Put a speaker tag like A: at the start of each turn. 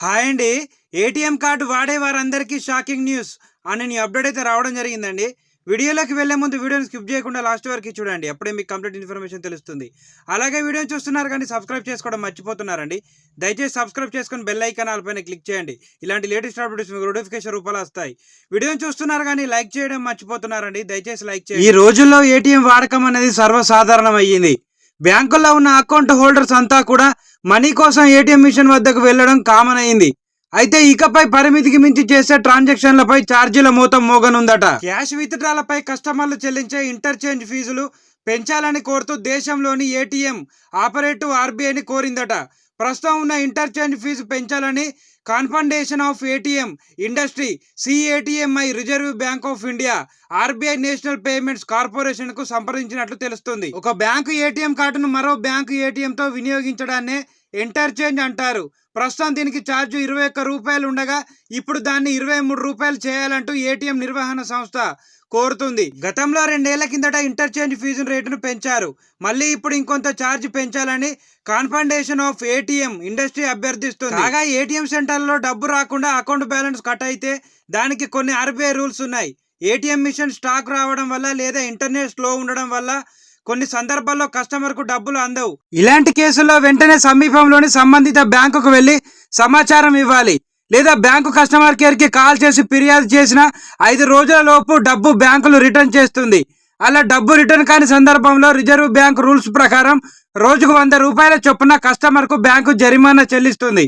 A: Hi అండి. ATM card వాడే వారందరికీ షాకింగ్ న్యూస్ అని నీ అప్డేట్ అయితే రావడం జరిగిందండి. వీడియోలోకి వెళ్ళే ముందు వీడియోని స్కిప్ చేయకుండా లాస్ట్ వరకు చూడండి. అప్పుడే మీకు కంప్లీట్ ఇన్ఫర్మేషన్ తెలుస్తుంది. అలాగే వీడియో చూస్తున్నారు కానీ సబ్స్క్రైబ్ చేసుకోవడం మర్చిపోతున్నారండి. దయచేసి సబ్స్క్రైబ్ చేసుకొని బెల్ ఐకాన్ ఆల్పైన క్లిక్ చేయండి. ఇలాంటి లేటెస్ట్ అప్డేట్స్ మీకు నోటిఫికేషన్ రూపాయలు వస్తాయి. వీడియోని చూస్తున్నారు కానీ లైక్ చేయడం మర్చిపోతున్నారండి. దయచేసి లైక్ చేయండి. ఈ రోజుల్లో ఏటీఎం వాడకం అనేది సర్వసాధారణం అయ్యింది బ్యాంకుల్లో ఉన్న అకౌంట్ హోల్డర్స్ అంతా కూడా మనీ కోసం ఏటీఎం మిషన్ వద్దకు వెళ్ళడం కామన్ అయింది. అయితే ఇకపై పరిమితికి మించి చేసే ట్రాన్సాక్షన్లపై ఛార్జీల మూతం మోగనుందట. క్యాష్ విత్డ్రాలపై కస్టమర్లు చెల్లించే ఇంటర్చేంజ్ ఫీజులు పెంచాలని కోరుతూ దేశంలోని ఏటీఎం ఆపరేటివ్ ఆర్బీఐని కోరిందట. ప్రస్తుతం ఉన్న ఇంటర్చేంజ్ ఫీజు పెంచాలని Confederation of ATM Industry CATMI Reserve Bank of India RBI National Payments కార్పొరేషన్కు సంప్రదించినట్లు తెలుస్తుంది. ఒక బ్యాంకు ఏటీఎం కార్డును మరో బ్యాంకు ఏటీఎం తో వినియోగించడాన్నే ఇంటర్చేంజ్ అంటారు. ప్రస్తుతం దీనికి ఛార్జ్ ఇరవై ఒక్క రూపాయలు ఉండగా ఇప్పుడు దాన్ని ఇరవై మూడు రూపాయలు చేయాలంటూ ఏటీఎం నిర్వహణ సంస్థ కోరుతుంది. గతంలో రెండేళ్ళ కిందట ఇంటర్చేంజ్ ఫీజు రేటును పెంచారు. మళ్ళీ ఇప్పుడు ఇంకొంత ఛార్జ్ పెంచాలని కాన్ఫండేషన్ ఆఫ్ ఏటీఎం ఇండస్ట్రీ అభ్యర్థిస్తుంది. కాగా ఏటీఎం సెంటర్లో డబ్బు రాకుండా అకౌంట్ బ్యాలెన్స్ కట్ అయితే దానికి కొన్ని ఆర్బీఐ రూల్స్ ఉన్నాయి. ఏటీఎం మిషన్ స్టాక్ రావడం వల్ల లేదా ఇంటర్నెట్ స్లో ఉండడం వల్ల కొన్ని సందర్భాల్లో కస్టమర్కు డబ్బులు అందవు. ఇలాంటి కేసుల్లో వెంటనే సమీపంలోని సంబంధిత బ్యాంకుకు వెళ్ళి సమాచారం ఇవ్వాలి. లేదా బ్యాంకు కస్టమర్ కేర్కి కాల్ చేసి ఫిర్యాదు చేసిన ఐదు రోజుల లోపు డబ్బు బ్యాంకులు రిటర్న్ చేస్తుంది. అలా డబ్బు రిటర్న్ కాని సందర్భంలో రిజర్వ్ బ్యాంక్ రూల్స్ ప్రకారం రోజుకు వంద రూపాయల చొప్పున కస్టమర్కు బ్యాంకు జరిమానా చెల్లిస్తుంది.